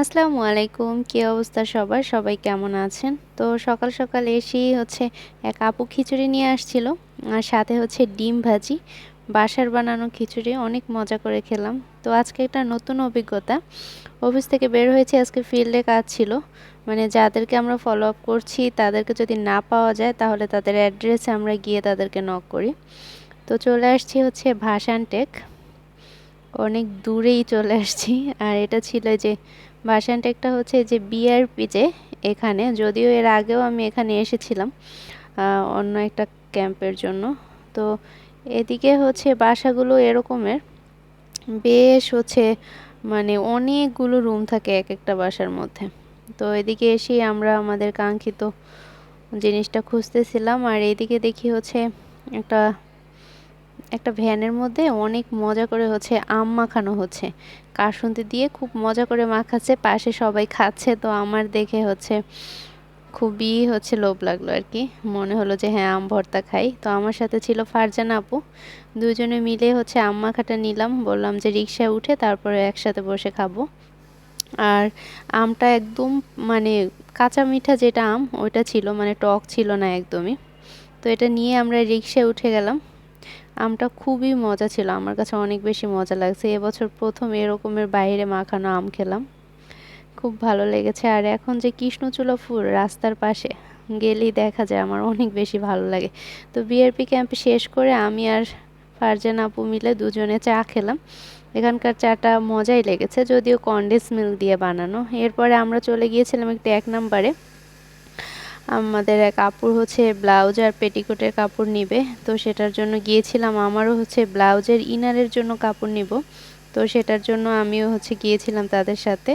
আসসালামু আলাইকুম। কী অবস্থা সবার? সবাই কেমন আছেন? তো সকাল সকাল এসেই হচ্ছে এক আপু খিচুড়ি নিয়ে আসছিল, আর সাথে হচ্ছে ডিম ভাজি, বাসার বানানো খিচুড়ি, অনেক মজা করে খেলাম। তো আজকে একটা নতুন অভিজ্ঞতা। অফিস থেকে বের হয়েছে, আজকে ফিল্ডে কাজ ছিল। মানে যাদেরকে আমরা ফলো আপ করছি, তাদেরকে যদি না পাওয়া যায়, তাহলে তাদের অ্যাড্রেসে আমরা গিয়ে তাদেরকে নক করি। তো চলে আসছি হচ্ছে ভাসান টেক অনেক দূরেই চলে আসছি, আর এটা ছিল যে ভাসান টেকটা হচ্ছে যে বিআরপিতে এখানে, যদিও এর আগেও আমি এখানে এসেছিলাম অন্য একটা ক্যাম্পের জন্য। তো এদিকে হচ্ছে বাসাগুলো এরকমের। বেশ হচ্ছে মানে অনেকগুলো রুম থাকে এক একটা বাসার মধ্যে। তো এদিকে এসেই আমরা আমাদের কাঙ্ক্ষিত জিনিসটা খুঁজতেছিলাম, আর এদিকে দেখি হচ্ছে একটা একটা ভ্যানের মধ্যে অনেক মজা করে হচ্ছে আম মাখানো হচ্ছে। কাসুন্দি দিয়ে খুব মজা করে মাখাচ্ছে, পাশে সবাই খাচ্ছে, তো আমার দেখে হচ্ছে খুবই হচ্ছে লোভ লাগল আর কি মনে হলো যে হ্যাঁ আম ভর্তা খাই। তো আমার সাথে ছিল ফারজান আপু। দুজনে মিলে হচ্ছে আম মাখাটা নিলাম। বললাম যে রিক্সায় উঠে তারপরে একসাথে বসে খাব। আর আমটা একদম মানে কাঁচা মিঠা যেটা আম, ওইটা ছিল মানে টক ছিল না একদমই। তো এটা নিয়ে আমরা রিক্সায় উঠে গেলাম। আমটা খুবই মজা ছিল, আমার কাছে অনেক বেশি মজা লাগছে। এবছর প্রথম এরকমের বাইরে মাখানো আম খেলাম। খুব ভালো লেগেছে। আর এখন যে কৃষ্ণচূড়া ফুল রাস্তার পাশে, গেলেই দেখা যায়, আমার অনেক বেশি ভালো লাগে। তো বিআরপি ক্যাম্প শেষ করে আমি আর ফারজান আপু মিলে দুজনে চা খেলাম। এখানকার চাটা মজাই লেগেছে, যদিও কন্ডেন্স মিল্ক দিয়ে বানানো। এরপরে আমরা চলে গিয়েছিলাম একটু এক নাম্বারে। আমাদের এক কাপড় হচ্ছে ব্লাউজ আর পেটিকোটের কাপড় নিবে। তো সেটার জন্য গিয়েছিলাম, আমারও হচ্ছে ব্লাউজের ইনারের জন্য কাপড় নিব। তো সেটার জন্য আমিও হচ্ছে গিয়েছিলাম তাদের সাথে।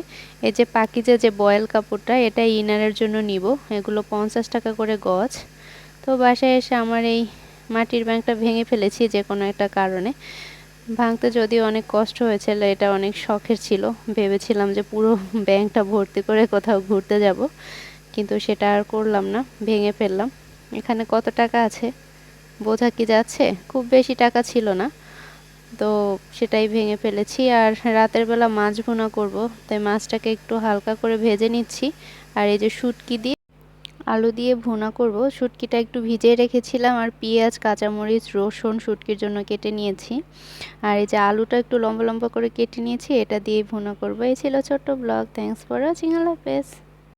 এই যে পাকিজা যে বয়েল কাপড়টা, এটা ইনারের জন্য নিব। এগুলো পঞ্চাশ টাকা করে গজ। তো বাসায় এসে আমার এই মাটির ব্যাংকটা ভেঙে ফেলেছি যে কোনো একটা কারণে। ভাঙতে যদিও অনেক কষ্ট হয়েছিল, এটা অনেক শখের ছিল। ভেবেছিলাম যে পুরো ব্যাংকটা ভর্তি করে কোথাও ঘুরতে যাব। কিন্তু সেটা আর করলাম না, ভেঙে ফেললাম। এখানে কত টাকা আছে? বোঝা কি যাচ্ছে? খুব বেশি টাকা ছিল না। তো সেটাই ভেঙে ফেলেছি আর রাতের বেলা মাছ ভুনা করব। তাই মাছটাকে একটু হালকা করে ভেজে নিচ্ছি। আর এই যে শুটকি দিয়ে আলু দিয়ে ভুনা করব, শুটকিটা একটু ভিজিয়ে রেখেছিলাম আর পেঁয়াজ, কাঁচামরিচ, রসুন শুটকির জন্য কেটে নিয়েছি। আর এই যে আলুটা একটু লম্বা লম্বা করে কেটে নিয়েছি, এটা দিয়ে ভুনা করব। এই ছিল ছোট্ট ব্লগ। থ্যাংকস ফর ওয়াচিং আল্লাহ হাফেজ।